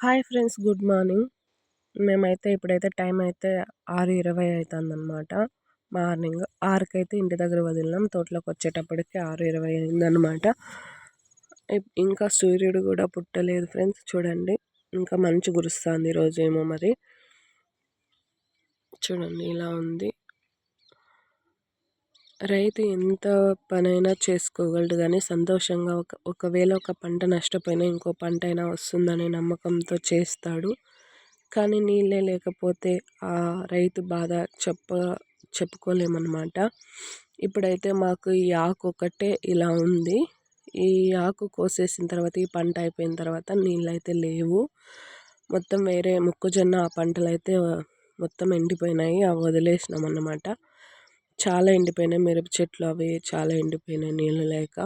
Hi friends good morning. మేమైతే ఇప్పుడైతే time అయితే ఆరు ఇరవై అవుతుందన్నమాట మార్నింగ్ ఆరుకైతే ఇంటి దగ్గర వదిలినాం. తోటలోకి వచ్చేటప్పటికి ఆరు ఇరవై అయిందనమాట ఇంకా సూర్యుడు కూడా పుట్టలేదు ఫ్రెండ్స్ చూడండి. ఇంకా మంచు కురుస్తుంది ఈరోజు ఏమో మరి. చూడండి ఇలా ఉంది. రైతు ఎంత పనైనా చేసుకోగలడు కానీ సంతోషంగా ఒక ఒకవేళ ఒక పంట నష్టపోయినా ఇంకో పంట అయినా వస్తుందనే నమ్మకంతో చేస్తాడు. కానీ నీళ్ళే లేకపోతే ఆ రైతు బాధ చెప్ప చెప్పుకోలేమన్నమాట. ఇప్పుడైతే మాకు ఈ ఆకు ఒకటే ఇలా ఉంది. ఈ ఆకు కోసేసిన తర్వాత ఈ పంట అయిపోయిన తర్వాత నీళ్ళు అయితే లేవు. మొత్తం వేరే మొక్కజొన్న ఆ పంటలు అయితే మొత్తం ఎండిపోయినాయి. అవి వదిలేసినాం అన్నమాట చాలా ఎండిపోయినాయి మిరప చెట్లు అవి చాలా ఎండిపోయినాయి నీళ్ళు లేక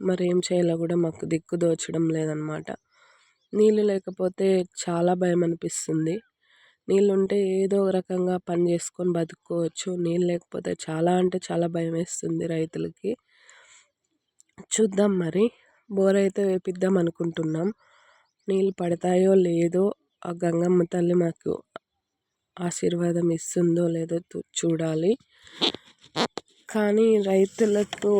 మరి ఏం చేయాలో కూడా మాకు దిక్కు దోచడం లేదనమాట. నీళ్ళు లేకపోతే చాలా భయం అనిపిస్తుంది. నీళ్ళు ఉంటే ఏదో రకంగా పని చేసుకొని బతుకోవచ్చు నీళ్ళు లేకపోతే చాలా అంటే చాలా భయం వేస్తుంది రైతులకి. చూద్దాం మరి. బోర్ అయితే వేపిద్దాం అనుకుంటున్నాం. నీళ్ళు పడతాయో లేదో ఆ గంగమ్మ తల్లి మాకు ఆశీర్వాదం ఇస్తుందో లేదో చూడాలి. కానీ రైతులకు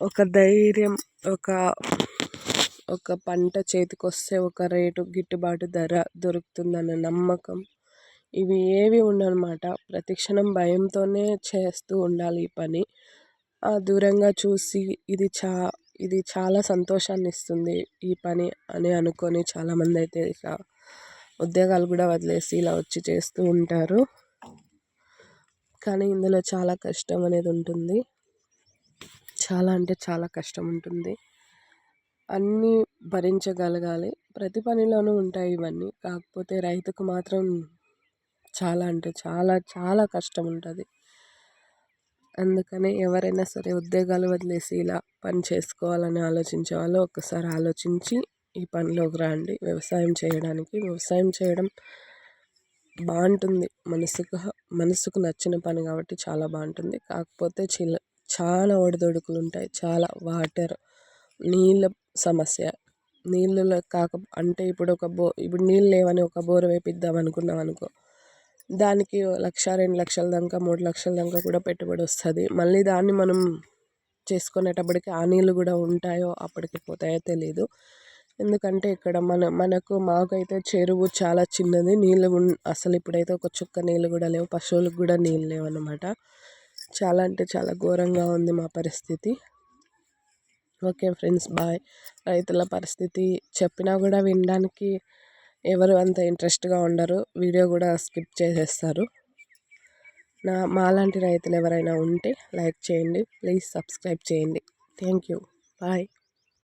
ఒక ధైర్యం ఒక ఒక పంట చేతికి వస్తే ఒక రేటు గిట్టుబాటు ధర దొరుకుతుందన్న నమ్మకం ఇవి ఏవి ఉండనమాట. ప్రతి క్షణం భయంతోనే చేస్తూ ఉండాలి ఈ పని. ఆ దూరంగా చూసి ఇది చా ఇది చాలా సంతోషాన్ని ఇస్తుంది ఈ పని అని అనుకొని చాలామంది అయితే ఇక ఉద్యోగాలు కూడా వదిలేసి ఇలా వచ్చి చేస్తూ ఉంటారు. కానీ ఇందులో చాలా కష్టం అనేది ఉంటుంది. చాలా అంటే చాలా కష్టం ఉంటుంది. అన్నీ భరించగలగాలి. ప్రతి పనిలోనూ ఉంటాయి ఇవన్నీ. కాకపోతే రైతుకు మాత్రం చాలా అంటే చాలా చాలా కష్టం ఉంటుంది. అందుకనే ఎవరైనా సరే ఉద్యోగాలు వదిలేసి ఇలా పని చేసుకోవాలని ఆలోచించే వాళ్ళు ఒక్కసారి ఆలోచించి ఈ పనిలోకి రండి. వ్యవసాయం చేయడానికి వ్యవసాయం చేయడం బాగుంటుంది. మనసుకు మనసుకు నచ్చిన పని కాబట్టి చాలా బాగుంటుంది. కాకపోతే చిల్ల చాలా ఒడిదొడుకులు ఉంటాయి. చాలా వాటర్ నీళ్ళ సమస్య. నీళ్ళు కాక అంటే ఇప్పుడు ఒక బో ఇప్పుడు నీళ్ళు లేవని ఒక బోర్ వేపిద్దాం అనుకున్నాం అనుకో దానికి లక్ష రెండు లక్షల దాకా మూడు లక్షల దాకా కూడా పెట్టుబడి వస్తుంది. మళ్ళీ దాన్ని మనం చేసుకునేటప్పటికి ఆ నీళ్ళు కూడా ఉంటాయో అప్పటికి పోతాయో తెలియదు ఎందుకంటే ఇక్కడ మన మనకు మాకైతే చెరువు చాలా చిన్నది. నీళ్ళు అసలు ఇప్పుడైతే ఒక చుక్క నీళ్ళు కూడా లేవు. పశువులకు కూడా నీళ్ళు లేవన్నమాట చాలా అంటే చాలా ఘోరంగా ఉంది మా పరిస్థితి. Okay friends bye. రైతుల పరిస్థితి చెప్పినా కూడా వినడానికి ఎవరు అంత ఇంట్రెస్ట్గా ఉండరు. వీడియో కూడా స్కిప్ చేసేస్తారు. నా మాలాంటి రైతులు ఎవరైనా ఉంటే లైక్ చేయండి. ప్లీజ్ సబ్స్క్రైబ్ చేయండి. Thank you. బాయ్.